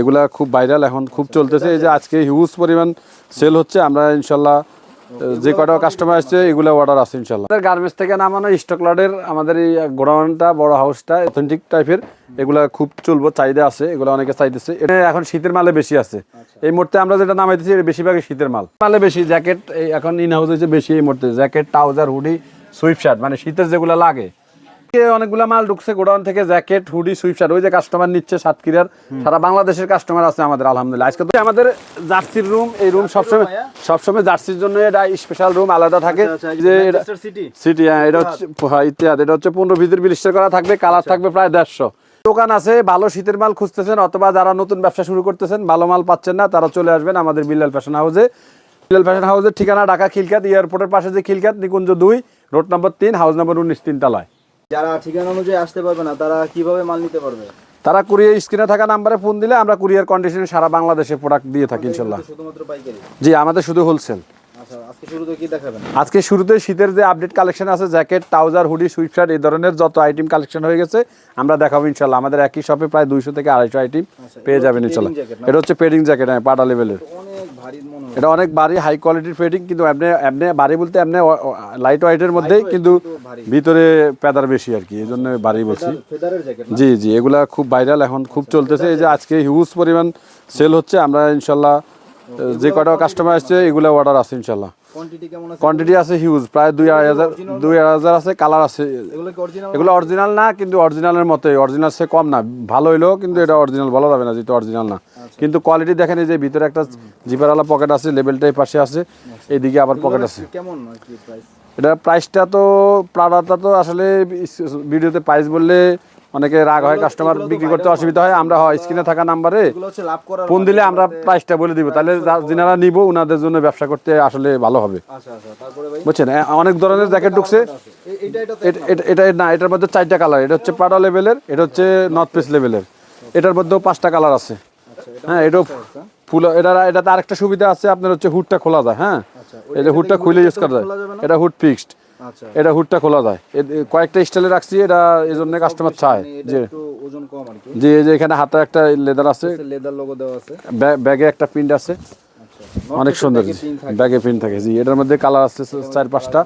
এগুলা খুব ভাইরাল এখন, খুব চলতেছে। এই যে আজকে হিউজ পরিমাণ সেল হচ্ছে, আমরা ইনশাল্লাহ যে কটা কাস্টমার আসছে, এগুলো অর্ডার আছে ইনশাল্লাহ। গার্মেন্টস থেকে নামানো স্টক লটের আমাদের এই গোডাউনটা, বড় হাউসটা অথেন্টিক টাইপের এগুলা খুব চলবো, চাহিদা আছে, এগুলো অনেকে চাইতেছে। এটা এখন শীতের মালে বেশি আছে। এই মুহূর্তে আমরা যেটা নামাইতেছি, এটা বেশিরভাগই শীতের মাল। মালে বেশি জ্যাকেট এখন ইন হাউস হচ্ছে বেশি এই মুহূর্তে। Jacket trouser hoodie sweep shirt মানে শীতের যেগুলো লাগে অনেকগুলো মাল ঢুকছে গোডাউন থেকে জ্যাকেট হুডি সুইপ শার্ট ওই যে কাস্টমার নিচ্ছে সাতক্ষীরার। সারা বাংলাদেশের কাস্টমার আছে আমাদের আলহামদুলিল্লাহ। আজকে তো আমাদের জার্সির রুম এই রুম সবসময় সবসময় জার্সির জন্য এটা স্পেশাল রুম আলাদা থাকে। যে সিটি হ্যাঁ এটা হচ্ছে ইত্যাদি এটা হচ্ছে পনেরো ভিতর বিলিস্টার করা থাকবে কালার থাকবে প্রায় দেড়শো। দোকান আছে ভালো শীতের মাল খুঁজতেছেন অথবা যারা নতুন ব্যবসা শুরু করতেছেন ভালো মাল পাচ্ছেন না তারা চলে আসবেন আমাদের বিল্লাল ফ্যাশন হাউসে বিল্লাল ফ্যাশন হাউসের ঠিকানা ঢাকা খিলকাত এয়ারপোর্টের পাশে যে খিলকাত নিকুঞ্জ দুই রোড নম্বর তিন হাউস নম্বর উনিশ তিন তলায় যারা ঠিকানা অনুযায়ী আসতে পারবে না তারা কীভাবে মাল নিতে পারবে? তারা কুরিয়ার স্ক্রিনে থাকা নাম্বারে ফোন দিলে আমরা কুরিয়ার কন্ডিশনে সারা বাংলাদেশে প্রোডাক্ট দিয়ে থাকি ইনশাল্লাহ। শুধুমাত্র পাইকারি। জি আমাদের শুধু হোলসেল আজকে শুরুতে শীতের যে আপডেট কালেকশন আছে জ্যাকেট ট্রাউজার হুডি সুইপশার্ট এই ধরনের যত আইটেম কালেকশন হয়ে গেছে আমরা দেখাবো ইনশাল্লাহ আমাদের একই শপে প্রায় দুইশো থেকে আড়াইশো আইটেম পেয়ে যাবেন ইনশাল্লাহ? এটা হচ্ছে পেডিং জ্যাকেট হ্যাঁ পাটা লেভেলের এটা অনেক ভারী হাই কোয়ালিটির ফেডিং কিন্তু এমনি এমনি ভারী বলতে এমনি লাইট ওয়াইটের মধ্যেই কিন্তু ভিতরে পেদার বেশি আর কি এই জন্য ভারী বলছি। জি জি এগুলা খুব ভাইরাল এখন খুব চলতেছে। এই যে আজকে হিউজ পরিমাণ সেল হচ্ছে আমরা ইনশাল্লাহ যে কটা কাস্টমার আসছে এগুলো অর্ডার আছে ইনশাল্লাহ কোয়ান্টিটি আছে? হিউজ প্রায় দুই আড়াই হাজার দুই আড়াই হাজার আছে কালার আছে। এগুলো অরিজিনাল না? কিন্তু অরিজিনালের মতোই। অরিজিনাল সে কম না ভালো হইলেও কিন্তু এটা অরিজিনাল বলা যাবে না যেহেতু অরিজিনাল না। কিন্তু কোয়ালিটি দেখেন যে ভিতরে একটা জিপারওয়ালা পকেট আছে লেভেলটাই পাশে আছে এইদিকে আবার পকেট আছে। কেমন এটা প্রাইসটা তো প্রাডাটা তো আসলে ভিডিওতে প্রাইস বললে অনেকে রাগ হয় কাস্টমার বিক্রি করতে অসুবিধা হয় আমরা হয় স্ক্রিনে থাকা নাম্বারে ফোন দিলে আমরা প্রাইসটা বলে দিব। তাহলে যা- যিনারা নিব ওনাদের জন্য ব্যবসা করতে আসলে ভালো হবে। আচ্ছা আচ্ছা বুঝছেন? অনেক ধরনের জ্যাকেট ঢুকছে। এটা এট- এট- এটা না এটার মধ্যে চারটা কালার এটা হচ্ছে পাডা লেভেলের এটা হচ্ছে নর্থ পিস লেভেলের এটার মধ্যেও পাঁচটা কালার আছে। আচ্ছা হ্যাঁ এটাও ফুল এটা এটাতে আরেকটা সুবিধা আছে আপনার হচ্ছে হুডটা খোলা যায় হ্যাঁ? আচ্ছা এই যে হুডটা খুলে ইউজ করা যায়? এটা হুড ফিক্সড আচ্ছা এটা হুডটা খোলা যায়। কয়েকটা স্টাইলে রাখছি এটা এই জন্য কাস্টমার চায়। যে ওজন কম আর কি। যে এই যে এখানে হাতে একটা লেদার আছে। লেদার লোগো দেওয়া আছে। ব্যা- ব্যাগে একটা প্রিন্ট আছে। আচ্ছা অনেক সুন্দর ব্যাগে প্রিন্ট থাকে। জি এটার মধ্যে কালার আছে চার পাঁচটা।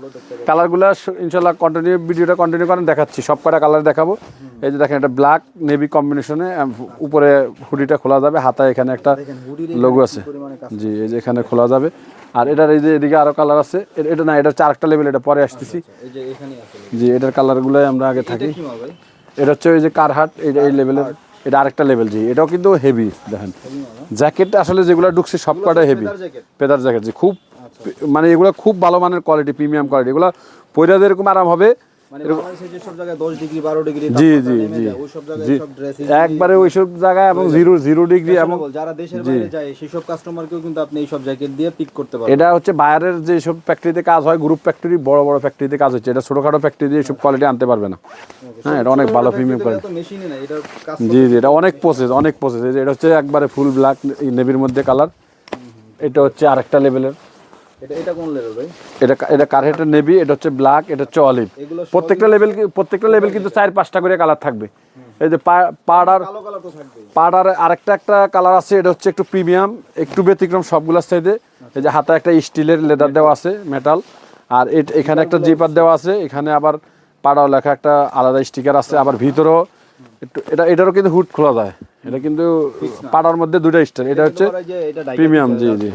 কালারগুলো ইনশাল্লাহ কন্টিনিউ ভিডিওটা কন্টিনিউ করেন দেখাচ্ছি। সব কটা কালার দেখাবো। এই যে দেখেন এটা ব্ল্যাক নেভি কম্বিনেশনে উপরে হুডিটা খোলা যাবে। হাতায় এখানে একটা লোগো আছে। জি এই যে এখানে খোলা যাবে। আর এটার এই যে এদিকে আরও কালার আছে। এটা না এটা আরেকটা লেভেল এটা পরে আসতেছি। যে এখানে আছে জি এটার কালারগুলোই আমরা আগে থাকি। এটা হচ্ছে ওই যে কারহাট এই লেভেলের এটা আরেকটা লেভেল জি। এটাও কিন্তু হেভি দেখেন। জ্যাকেট আসলে যেগুলো ঢুকছে সবকটা হেভি পেদার জ্যাকেট জি। খুব মানে এগুলো খুব ভালো মানের কোয়ালিটি প্রিমিয়াম কোয়ালিটি এগুলো পয়লা যেরকম আরাম হবে মানে বাংলাদেশে যে সব জায়গায় 10 ডিগ্রি 12 ডিগ্রি জি জি জি ওই সব জায়গায় জি। একবারে ওইসব জায়গায় এবং জিরো জিরো ডিগ্রি এবং যারা দেশের বাইরে যায় সেই কাস্টমারকেও কিন্তু আপনি এই জ্যাকেট দিয়ে পিক করতে পারবেন। এটা হচ্ছে বায়ারের যে সব ফ্যাক্টরিতে কাজ হয় গ্রুপ ফ্যাক্টরি বড় বড় ফ্যাক্টরিতে কাজ হচ্ছে। এটা ছোটখাটো ফ্যাক্টরি দিয়ে সব কোয়ালিটি আনতে পারবে না। হ্যাঁ এটা অনেক ভালো প্রিমিয়াম কোয়ালিটি জি জি এটা অনেক প্রসেস অনেক প্রসেস এটা হচ্ছে একবারে ফুল ব্ল্যাক নেভির মধ্যে কালার এটা হচ্ছে আরেকটা লেভেলের এটা এটা কোন লেভেল ভাই? এটা এটা কারহেটের নেভি এটা হচ্ছে ব্ল্যাক এটা হচ্ছে অলিভ প্রত্যেকটা লেভেল প্রত্যেকটা লেভেল কিন্তু চার পাঁচটা করে কালার থাকবে। এই যে পাড়ার পাড়ার আরেকটা একটা কালার আছে এটা হচ্ছে একটু প্রিমিয়াম একটু ব্যতিক্রম সবগুলোর সাইডে এই যে হাতে একটা স্টিলের লেদার দেওয়া আছে মেটাল আর এখানে একটা জিপার দেওয়া আছে এখানে আবার পাড়াও লেখা একটা আলাদা স্টিকার আছে আবার ভিতরেও একটু এটা এটারও কিন্তু হুড খোলা যায়। এটা কিন্তু পাড়ার মধ্যে দুটো স্টার এটা হচ্ছে প্রিমিয়াম জি জি।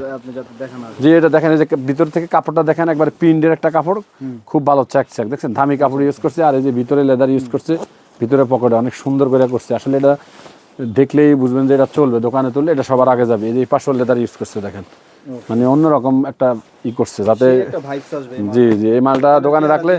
জি দেখেন এটা দেখেন এই যে ভিতর থেকে কাপড়টা দেখেন একবার প্রিন্টের একটা কাপড় খুব ভালো চেক চেক দেখছেন? দামি কাপড় ইউজ করছে আর এই যে ভিতরে লেদার ইউজ করছে ভিতরে পকেটে অনেক সুন্দর করে করছে। আসলে এটা দেখলেই বুঝবেন যে এটা চলবে দোকানে তুললে এটা সবার আগে যাবে। এই যে পাশল লেদার ইউজ করছে দেখেন। মানে অন্যরকম একটা ই করছে যাতে একটা ভাইবস আসবে জি জি এই মালটা দোকানে রাখলে।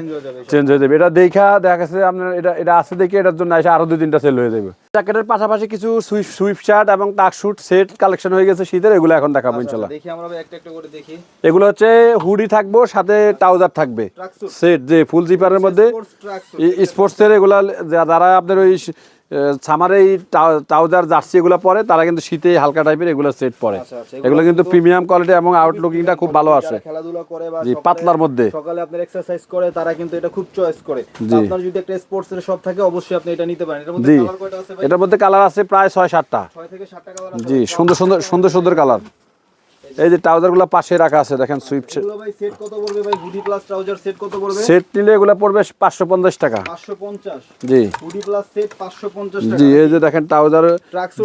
চেঞ্জ হয়ে যাবে। এটা দেখা দেখা গেছে আপনার এটা এটা আছে দেখে এটার জন্য এসে আরও দুই তিনটা সেল হয়ে যাবে। জ্যাকেটের পাশাপাশি কিছু সুইফট সুইফট শার্ট এবং টাক শুট সেট কালেকশন হয়ে গেছে শীতের এগুলো এখন দেখাবো ইনশাল্লাহ। দেখি আমরা একটা একটা করে দেখি। এগুলো হচ্ছে হুডি থাকব সাথে ট্রাউজার থাকবে। সেট যে ফুল জিপারের মধ্যে স্পোর্টস ট্র্যাক স্পোর্টসের এগুলা যারা আপনার ওই সামার এই ট্রাউজার জার্সি এগুলো পরে তারা কিন্তু শীতে হালকা টাইপের এগুলো সেট পরে। আচ্ছা, আচ্ছা, এগুলো কিন্তু প্রিমিয়াম কোয়ালিটি এবং আউটলুকিংটা খুব ভালো আসে খেলাধুলা করে জি, পাতলার মধ্যে। সকালে আপনার এক্সারসাইজ করে তারা কিন্তু এটা খুব চয়েস করে। আপনার যদি একটা স্পোর্টস এর শপ থাকে অবশ্যই আপনি এটা নিতে পারেন। এটার মধ্যে কালার কয়টা আছে ভাই? এটার মধ্যে কালার আছে প্রায় ছয় সাতটা। 6 থেকে 7টা কালার আছে জি সুন্দর সুন্দর সুন্দর সুন্দর কালার এই যে ট্রাউজারগুলো পাশে রাখা আছে দেখেন এগুলো ভাই সেট কত পড়বে ভাই? হুডি প্লাস ট্রাউজার সেট কত পড়বে? সেট নিলে এগুলো পড়বে পাঁচশো পঞ্চাশ টাকা। 550 জি। হুডি প্লাস সেট 550 টাকা। জি এই যে দেখেন ট্রাউজার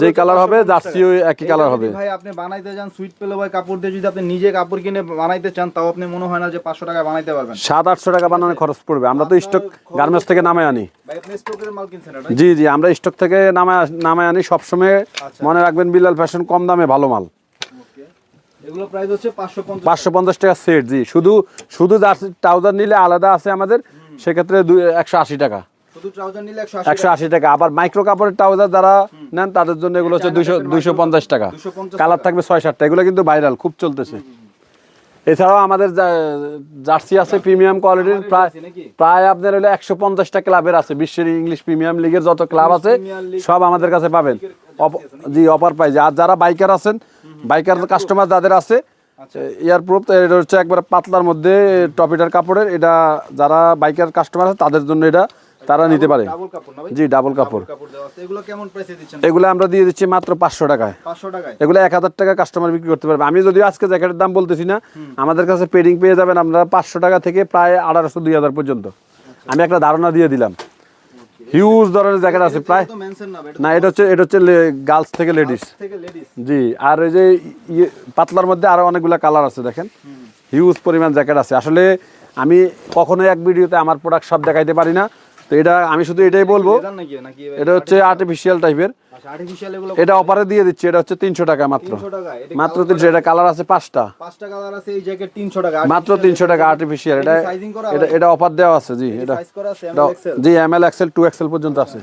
যে কালার হবে 550 জার্সিও একই কালার হবে। ভাই আপনি বানাইতে যান সুইট পেল ভাই কাপড় দিয়ে যদি আপনি নিজে কাপড় কিনে বানাইতে চান তাও আপনি মনে হয় না যে 500 টাকা বানাইতে পারবেন। সাত আটশো টাকা বানানোর খরচ পড়বে। আমরা তো স্টক গার্মেন্টস থেকে নামে আনি। ভাই আপনি স্টকের মাল কিনছেন এটা জি জি আমরা স্টক থেকে নামে নামে আনি সবসময়। আচ্ছা। মনে রাখবেন বিলাল ফ্যাশন কম দামে ভালো মাল ওকে এগুলো প্রাইস হচ্ছে 550 পাঁচশো পঞ্চাশ টাকা। সেট জি। শুধু শুধু ট্রাউজার নিলে আলাদা আছে আমাদের সেক্ষেত্রে একশো আশি টাকা। শুধু ট্রাউজার নিলে 180 একশো আশি টাকা। আবার মাইক্রো কাপড়ের ট্রাউজার যারা নেন তাদের জন্য এগুলো হচ্ছে দুইশো দুইশো পঞ্চাশ টাকা। কালার থাকবে ছয় সাতটা। এগুলো কিন্তু ভাইরাল খুব চলতেছে। এছাড়াও আমাদের জার্সি আছে প্রিমিয়াম কোয়ালিটির প্রায় প্রায় আপনার হলো একশো পঞ্চাশটা ক্লাবের আছে। বিশ্বের ইংলিশ প্রিমিয়াম লিগের যত ক্লাব আছে সব আমাদের কাছে পাবেন। জি অফার প্রাইজ আর যারা বাইকার আছেন বাইকার কাস্টমার যাদের আছে আচ্ছা। এয়ার প্রুফ এটা হচ্ছে একবার পাতলার মধ্যে টপিটার কাপড়ের। এটা যারা বাইকার কাস্টমার আছে তাদের জন্য এটা তারা নিতে পারে। জি ডাবল কাপড়। এগুলো আমরা দিয়ে দিচ্ছি মাত্র পাঁচশো টাকায়। 500 টাকায়? এগুলো এক হাজার টাকা কাস্টমার বিক্রি করতে পারবে। আমি যদিও আজকে জ্যাকেটের দাম বলতেছি না আমাদের কাছে পেডিং পেয়ে যাবেন আপনারা পাঁচশো টাকা থেকে প্রায় আঠারোশো দুই হাজার পর্যন্ত। আমি একটা ধারণা দিয়ে দিলাম। হিউজ ধরনের জ্যাকেট আছে প্রায় না এটা হচ্ছে এটা হচ্ছে গার্লস থেকে লেডিস জি আর এই যে ইয়ে পাতলার মধ্যে আরও অনেকগুলো কালার আছে দেখেন। হিউজ পরিমাণ জ্যাকেট আছে। আসলে আমি কখনোই এক ভিডিওতে আমার প্রোডাক্ট সব দেখাইতে পারি না। তো এটা আমি শুধু এটাই বলব। এটা হচ্ছে আর্টিফিশিয়াল টাইপের আচ্ছা এটা অফারে দিয়ে দিচ্ছি এটা হচ্ছে তিনশো টাকা মাত্র। 300 টাকা এটা মাত্র তিনশো এটা কালার আছে পাঁচটা। পাঁচটা কালার আছে এই জ্যাকেট 300 টাকা। মাত্র তিনশো টাকা আর্টিফিশিয়াল এটা এটা এটা অফার দেওয়া আছে জি এটা জি M L XL two XL পর্যন্ত আছে।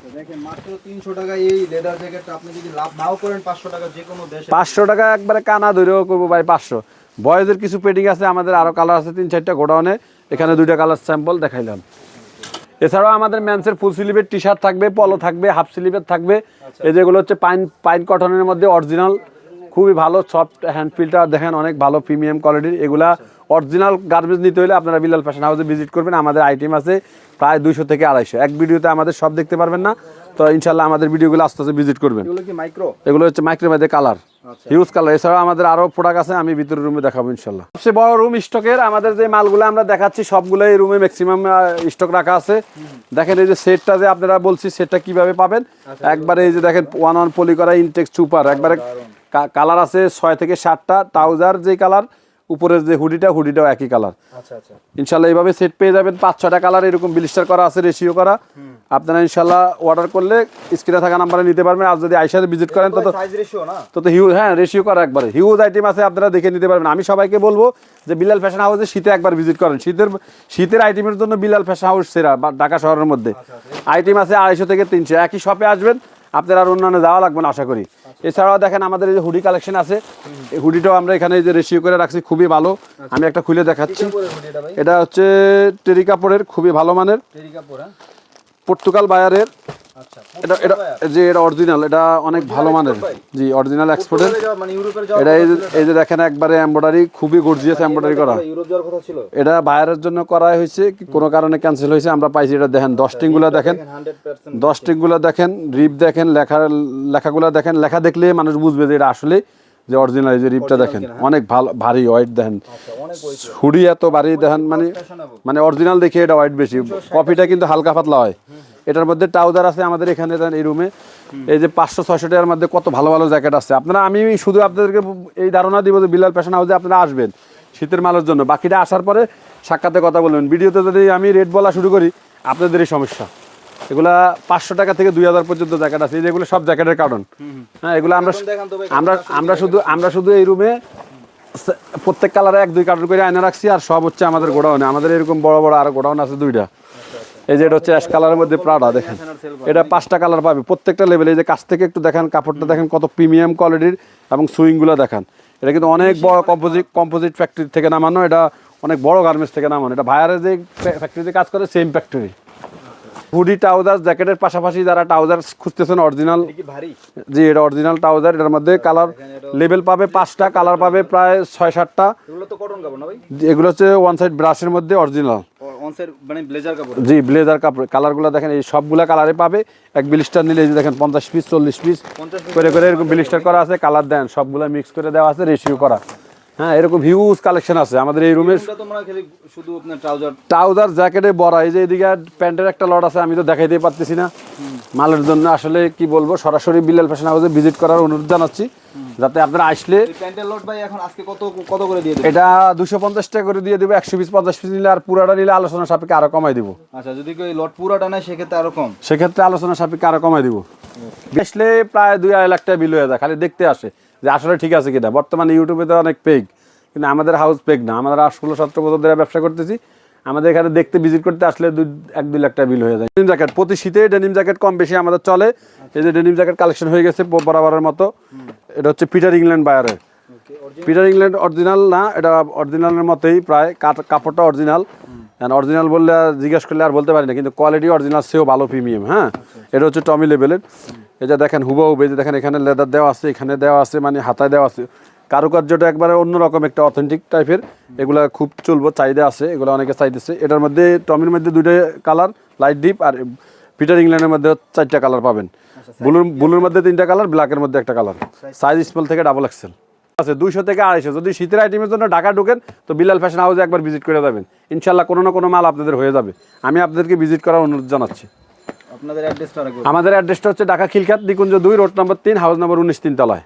মাত্র 300 টাকা এই লেদার জ্যাকেটটা আপনি যদি লাভ নাও করেন 500 টাকা যে কোনো দেশে। পাঁচশো টাকা একবারে কানা ধরেও করব ভাই পাঁচশো। বয়েজের কিছু পেডিং আছে আমাদের আরও কালার আছে তিন চারটা গোডাউনে। এখানে দুইটা কালার স্যাম্পল দেখাইলাম। এছাড়াও আমাদের ম্যান্সের ফুল স্লিভের টি শার্ট থাকবে পলো থাকবে হাফ স্লিভের থাকবে। এই যেগুলো হচ্ছে পাইন পাইন কটনের মধ্যে অরিজিনাল খুবই ভালো সফট হ্যান্ড ফিল্টার দেখেন অনেক ভালো প্রিমিয়াম কোয়ালিটির এগুলা অরিজিনাল গার্মেন্টস নিতে হলে আপনারা বিলাল ফ্যাশন হাউসে ভিজিট করবেন আমাদের আইটেম আছে প্রায় দুইশো থেকে আড়াইশো। এক ভিডিওতে আমাদের সব দেখতে পারবেন না তো ইনশাল্লাহ আমাদের ভিডিওগুলো আস্তে আস্তে ভিজিট করবেন। এগুলো মাইক্রো হচ্ছে মাইক্রোমেদের কালার আচ্ছা। হিউজ কালার এছাড়াও আমাদের আরও প্রোডাক্ট আছে আমি ভিতরের রুমে দেখাবো ইনশাল্লাহ। সবচেয়ে বড় রুম স্টকের আমাদের যে মালগুলো আমরা দেখাচ্ছি সবগুলো এই রুমে ম্যাক্সিমাম স্টক রাখা আছে। দেখেন এই যে সেটটা যে আপনারা বলছি সেটটা কীভাবে পাবেন? একবারে এই যে দেখেন ওয়ান ওয়ান পলি করা ইনটেক্স সুপার একবারে কালার আছে ছয় থেকে সাতটা ট্রাউজার যে কালার উপরের যে হুডিটা হুডিটাও একই কালার আচ্ছা আচ্ছা। ইনশাল্লাহ এইভাবে সেট পেয়ে যাবেন। পাঁচ ছটা কালার এরকম বিলিস্টার করা আছে রেশিও করা। আপনারা ইনশাল্লাহ অর্ডার করলে স্ক্রিনে থাকা নাম্বারে নিতে পারবেন। আর যদি আইসাতে ভিজিট করেন তো সাইজ তো তো হিউজ হ্যাঁ রেশিও করা একবারে। হিউজ আইটেম আছে আপনারা দেখে নিতে পারবেন। আমি সবাইকে বলব যে বিলাল ফ্যাশন হাউসে শীতে একবার ভিজিট করেন। শীতের শীতের আইটেমের জন্য বিলাল ফ্যাশন হাউস সেরা বা ঢাকা শহরের মধ্যে। আইটেম আছে আড়াইশো থেকে তিনশো। একই শপে আসবেন। আপনার আর অন্যান্য যাওয়া লাগবে না আশা করি। এছাড়াও দেখেন আমাদের এই যে হুডি কালেকশন আছে এই হুডিটাও আমরা এখানে যে রেশিও করে রাখছি খুবই ভালো। আমি একটা খুলে দেখাচ্ছি। এটা হচ্ছে টেরি কাপড়ের খুবই ভালো মানের। হ্যাঁ। পর্তুগাল বায়ারের। এটা এটা যে এটা অরিজিনাল এটা অনেক ভালো মানের। জি অরিজিনাল এক্সপোর্টের মানে এটা এই যে দেখেন একবারে এমব্রয়ডারি খুবই গর্জিয়াস এমব্রয়ডারি করা। এটা বায়ারের জন্য করা হয়েছে কি কোনো কারণে ক্যান্সেল হয়েছে আমরা পাইছি এটা দেখেন দশটিংগুলো দেখেন। দেখেন 100% দেখেন রিপ দেখেন লেখা লেখাগুলো দেখেন লেখা দেখলে মানুষ বুঝবে যে এটা আসলে যে অরিজিনাল এই যে রিপটা দেখেন। অনেক ভালো ভারী ওয়াইট দেখেন। আচ্ছা হুডি এত ভারী দেখেন মানে মানে অরিজিনাল দেখে এটা ওয়াইট বেশি। কপিটা কিন্তু হালকা পাতলা হয়। এটার মধ্যে ট্রাউজার আছে আমাদের এখানে এই রুমে এই যে পাঁচশো ছয়শো টাকার মধ্যে কত ভালো ভালো জ্যাকেট আছে। আপনারা আমি শুধু আপনাদেরকে এই ধারণা দিব যে বিলাল ফ্যাশন হাউসে আপনারা আসবেন শীতের মালের জন্য। বাকিটা আসার পরে সাক্ষাতে কথা বলবেন। ভিডিওতে যদি আমি রেট বলা শুরু করি আপনাদেরই সমস্যা। এগুলা পাঁচশো টাকা থেকে দুই হাজার পর্যন্ত জ্যাকেট আছে। এই যেগুলো সব জ্যাকেটের কারণ। হ্যাঁ এগুলো আমরা আমরা আমরা শুধু আমরা শুধু এই রুমে প্রত্যেক কালারে এক দুই কার্টন করে আয়না রাখছি আর সব হচ্ছে আমাদের গোডাউনে। আমাদের এরকম বড় বড় আর গোডাউন আছে দুইটা। এই যে এটা হচ্ছে অ্যাশ কালারের মধ্যে প্রাডা দেখেন। এটা পাঁচটা কালার পাবে। প্রত্যেকটা লেভেল এই যে কাছ থেকে একটু দেখেন কাপড়টা দেখেন কত প্রিমিয়াম কোয়ালিটির এবং সুইংগুলো দেখেন। এটা কিন্তু অনেক বড় কম্পোজিট কম্পোজিট ফ্যাক্টরি থেকে নামানো। এটা অনেক বড় গার্মেন্টস থেকে নামানো। এটা ভায়ারের যে ফ্যাক্টরিতে কাজ করে সেম ফ্যাক্টরি হুডি ট্রাউজার জ্যাকেটের পাশাপাশি যারা ট্রাউজার খুঁজতেছেন অরিজিনাল জি এটা অরিজিনাল ট্রাউজার এটার মধ্যে কালার লেভেল পাবে পাঁচটা কালার পাবে প্রায় ছয় সাতটা। এগুলো হচ্ছে ওয়ান সাইড ব্রাশের মধ্যে অরিজিনাল মানে ব্লেজার কাপড়? জি ব্লেজার কাপড়। কালারগুলো দেখেন এই সবগুলা কালারে পাবে। এক বিলিস্টার নিলে এই যে দেখেন পঞ্চাশ পিস চল্লিশ পিস 50 করে করে এরকম বিলিস্টার করা আছে কালার দেন সবগুলো মিক্স করে দেওয়া আছে রেশিও করা। হ্যাঁ এরকম হিউজ কালেকশন আছে। আমাদের এই রুমে এটা তোমরা খালি শুধু আপনার ট্রাউজার ট্রাউজার জ্যাকেটে বড়। এই যে এদিকে প্যান্টের একটা লট আছে আমি তো দেখাইতে পারতেছি না। মালের জন্য আসলে কি বলব সরাসরি বিলাল ফ্যাশন হাউসে ভিজিট করার অনুরোধ জানাচ্ছি যাতে আপনারা আসলে এই প্যান্টের লট ভাই এখন আজকে কত কত করে দিয়ে এটা দুশো পঞ্চাশ টাকা করে দিয়ে দেবো একশো পিস পঞ্চাশ পিস নিলে আর পুরাটা নিলে আলোচনা সাপেক্ষে আরও কমাই দিব। আচ্ছা যদি লট পুরাটা নেয় সেক্ষেত্রে আরও কম? সেক্ষেত্রে আলোচনা সাপেক্ষে আরও কমাই দিব। আসলে প্রায় দুই আড়াই লাখ টাকা বিল হয়ে যায় খালি দেখতে আসে। যে আসলে ঠিক আছে কিনা। বর্তমানে ইউটিউবে তো অনেক পেগ কিন্তু আমাদের হাউস পেগ না। আমরা ষোলো সতেরো বছর ধরে ব্যবসা করতেছি। আমাদের এখানে দেখতে ভিজিট করতে আসলে দুই এক দুই লাখ টাকা বিল হয়ে যায়। ডেনিম জ্যাকেট প্রতি শীতে ডেনিম জ্যাকেট কম বেশি আমাদের চলে। এই যে ডেনিম জ্যাকেট কালেকশন হয়ে গেছে বরাবরের মতো। এটা হচ্ছে পিটার ইংল্যান্ড বায়ারের পিটার ইংল্যান্ড অরিজিনাল না এটা অরিজিনালের মতোই প্রায়। কাপড়টা অরিজিনাল অরিজিনাল বললে আর জিজ্ঞেস করলে আর বলতে পারি না কিন্তু কোয়ালিটি অরিজিনাল সেও ভালো প্রিমিয়াম হ্যাঁ? এটা হচ্ছে টমি লেভেলের এই যে দেখেন হুবহু এই যে দেখেন এখানে লেদার দেওয়া আছে এখানে দেওয়া আছে মানে হাতায় দেওয়া আছে। কারুকার্যটা একবারে অন্যরকম একটা অথেন্টিক টাইপের এগুলা খুব চলবো চাহিদা আছে এগুলো অনেকে চাইতেছে। এটার মধ্যে টমির মধ্যে দুইটা কালার লাইট ডিপ আর পিটার ইংল্যান্ডের মধ্যে চারটা কালার পাবেন। ব্লুর ব্লুর মধ্যে তিনটা কালার ব্ল্যাকের মধ্যে একটা কালার সাইজ স্মল থেকে ডাবল এক্সেল আছে দুইশো থেকে আড়াইশো। যদি শীতের আইটেমের জন্য ঢাকা ঢুকেন তো বিলাল ফ্যাশন হাউসে একবার ভিজিট করে যাবেন। ইনশাল্লাহ কোনো না কোনো মাল আপনাদের হয়ে যাবে। আমি আপনাদেরকে ভিজিট করার অনুরোধ জানাচ্ছি। আমাদের অ্যাড্রেসটা হচ্ছে ঢাকা খিলখাত দ্বিকুঞ্জ দুই রোড নম্বর তিন হাউস নম্বর উনিশ তিনতলায়।